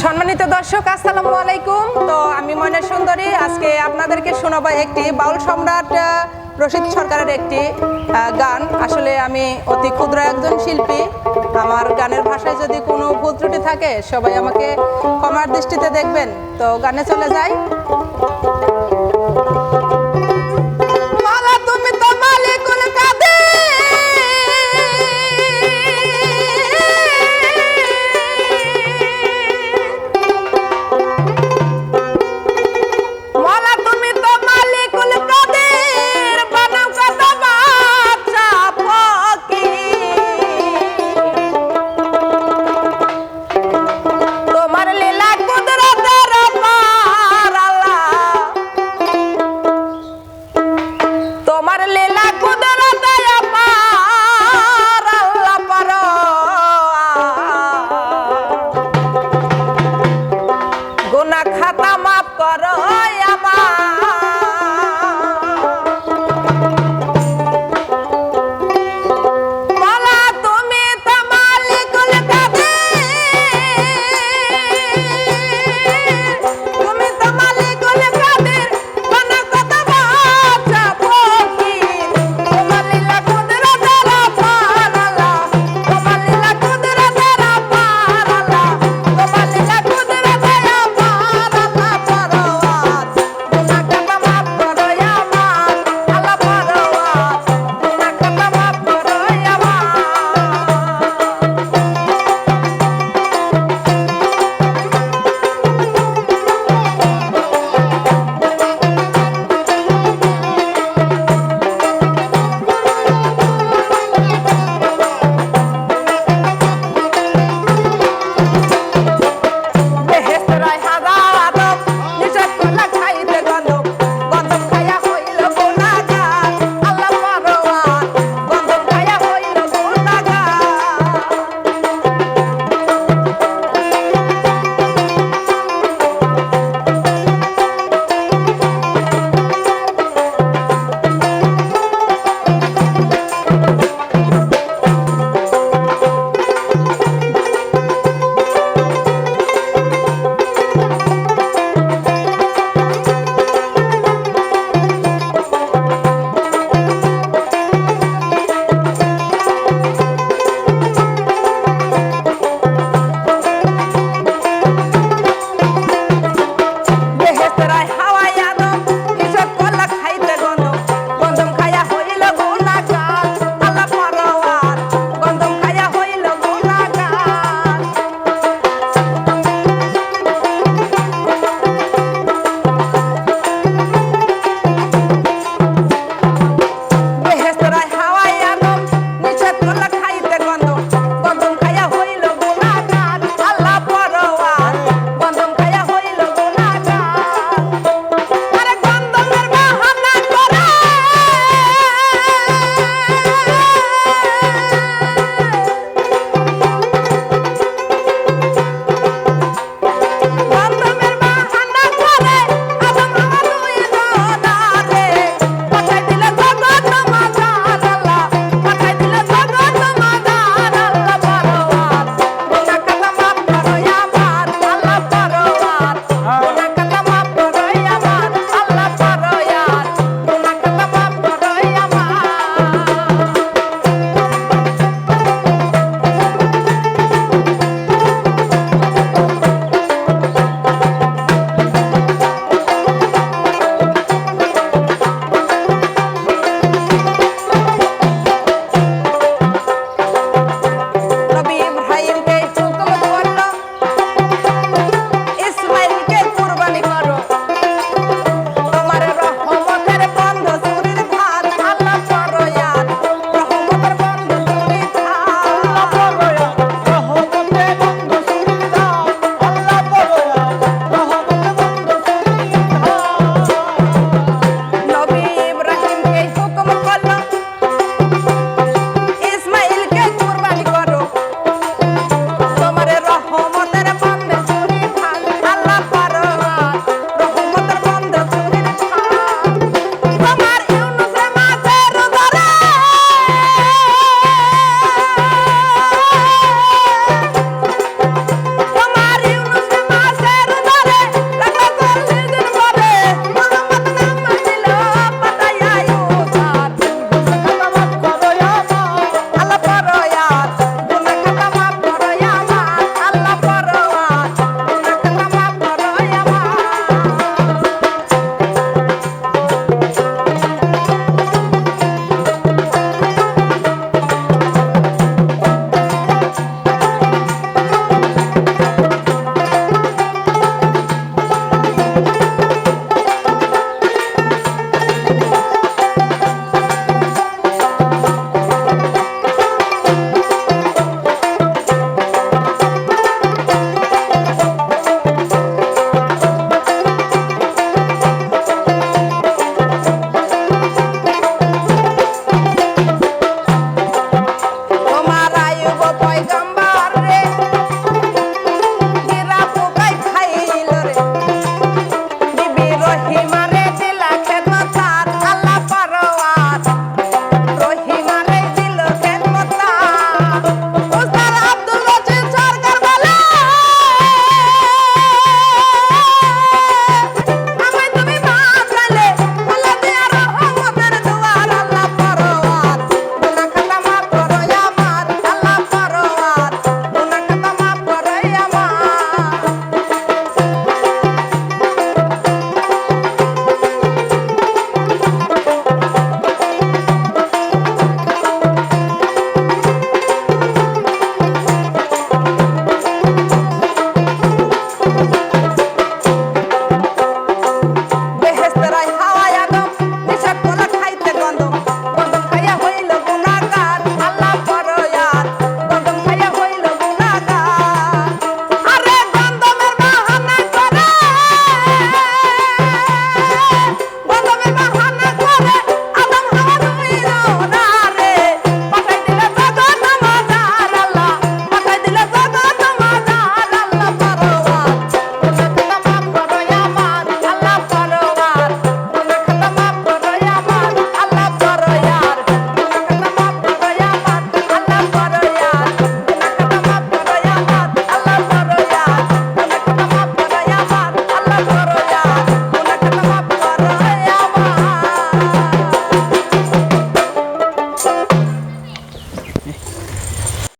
সম্মানিত দর্শক আসসালামু আলাইকুম। তো আমি ময়না সুন্দরী আজকে আপনাদেরকে শোনাবো একটি বাউল সম্রাট রশিদ সরকারের একটি আহ, গান। আসলে আমি অতি ক্ষুদ্র একজন শিল্পী। আমার গানের ভাষায় যদি কোনো ভুল ত্রুটি থাকে সবাই আমাকে ক্ষমার দৃষ্টিতে দেখবেন। তো গানে চলে যাই।